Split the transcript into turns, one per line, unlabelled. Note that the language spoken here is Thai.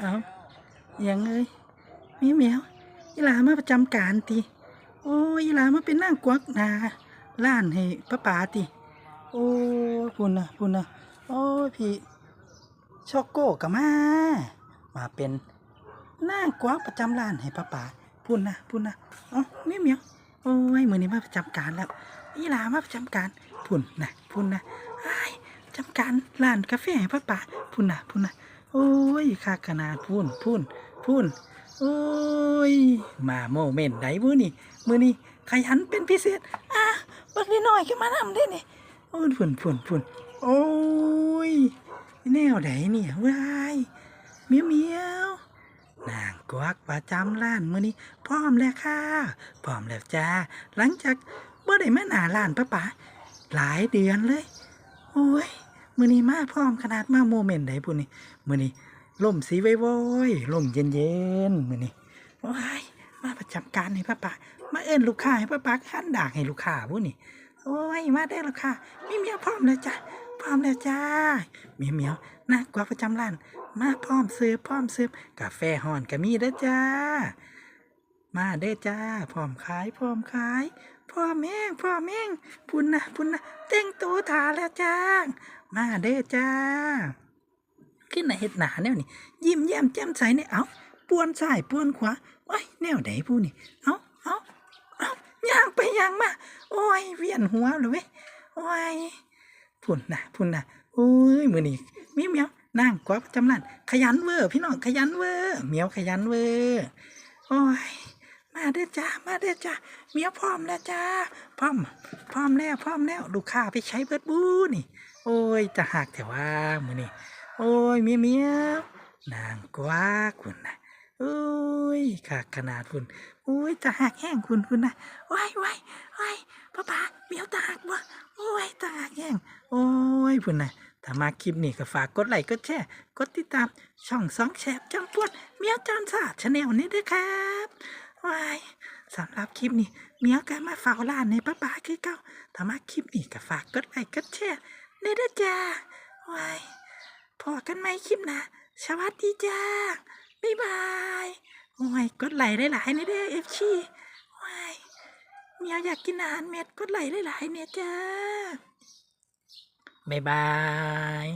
เอาอย่างเอ้ยมีแมวอีหลามาประจำการติโอ้ยอีหลามาเป็นนางกวักนาล้านให้ป้าป๋าติโอ้พุ่นนะพุ่นนะโอ้พี่ช็อกโก้กับมา มาเป็นนางกวักประจำร้านให้ป้าป๋าพุ่นนะพุ่นนะอ๋อมีแมวโอ้ยมือนี้มาประจำการแล้วอีหลามาประจำการพุ่นนะพุ่นนะไอ้ายประจำการร้านกาแฟให้ป้าป๋าพุ่นนะพุ่นนะ โอ้ยคาขนาพุ่นพุ่นพุ่นโอ้ย มาโมเมนต์ไหนมือนี่มือนี่ขยันเป็นพิเศษ อะบักนิดหน่อยขึ้นมานำได้นี่โอ้ยพุ่นพุ่นพุ่นโอ้ย แนวไหนเนี่ยว้ายเมียวเมียวนางกวักประจำร้านมือนี้พร้อมแล้วค่ะพร้อมแล้วจ้า หลังจากบ่ได้มาหนาร้านป้าป๋าหลายเดือนเลย โอ้ย มือนี้มาพร้อมขนาดมาโมเมนต์ไหนปุ่นนี่มือนี้ล่มสีไว้โว้ยล่มเย็นเย็นมือนี้โอ้ยมาประจำการให้ป้าป๋ามาเอิ้นลูกค้าให้ป้าป๋าขั้นด่างให้ลูกค้าปุ่นนี่โอ้ยมาได้แล้วค่ะมีเมียพร้อมแล้วจ้ะพร้อมแล้วจ้าเมียเมียวน่ากว่าประจำร้าน มาพร้อมเสิร์ฟพร้อมเสิร์ฟกาแฟห่อนก็มีเด้อจ้า มาเด้อจ้าพร้อมขายพร้อมขายพ่อแม่งพ่อแม่งพุ่นนะพุ่นนะแต่งตัวทาแล้วจ้า มาเด้อจ้า ขึ้นหน้าเฮ็ดหนาแนวนี่ยิ้มแย้มแจ่มใสเนี่ยเอาปวนซ้ายปวนขวาโอ้ยแนวไหนผู้นี่เอาเอาเอาย่างไปย่างมาโอ้ยเวียนหัวเลยเว้ยโอ้ยพุ่นนะพุ่นนะโอ้ยมือนี่มีเมียวนั่งกวักจำร้านขยันเวอร์พี่น้องขยันเวอร์เมียวขยันเวอร์โอ้ย มาเด้อจ้ามาเด้อจ้าเมียพร้อมแล้วจ้าพร้อมพร้อมแล้วพร้อมแล้วลูกค้าไปใช้เบิดบูนี่ โอ้ยจะหักแต่ว่ามือนี่โอ้ยเมียเมียนางกว่าคุณนะโอ้ยขาดขนาดคุณโอ้ยจะหักแห้งคุณคุณนะว้ายว้ายว้ายป้าป๋าเมียวตาหักวะโอ้ยตาหักแห้งโอ้ยคุณนะถ้ามาคลิปนี้ก็ฝากกดไลค์กดแชร์กดติดตามช่องสองแฉบจังปวดเมียวจอนสาชาแนลนี้ด้วยครับ ว้ายสำหรับคลิปนี้เมียก็มาเฝ้าร้านในป้าป๋าคือเก่าถ้ามาคลิปนี้ก็ฝากกดไลค์กดแชร์ในเด้อจ้าว้ายพอกันไหมคลิปนะสวัสดีจ้าบ๊ายบายโอ้ยกดไลค์หลายๆในเด้เอฟชีว้ายเมียอยากกินอาหารเม็ดกดไลค์หลายๆเนี่ยจ้าบ๊ายบาย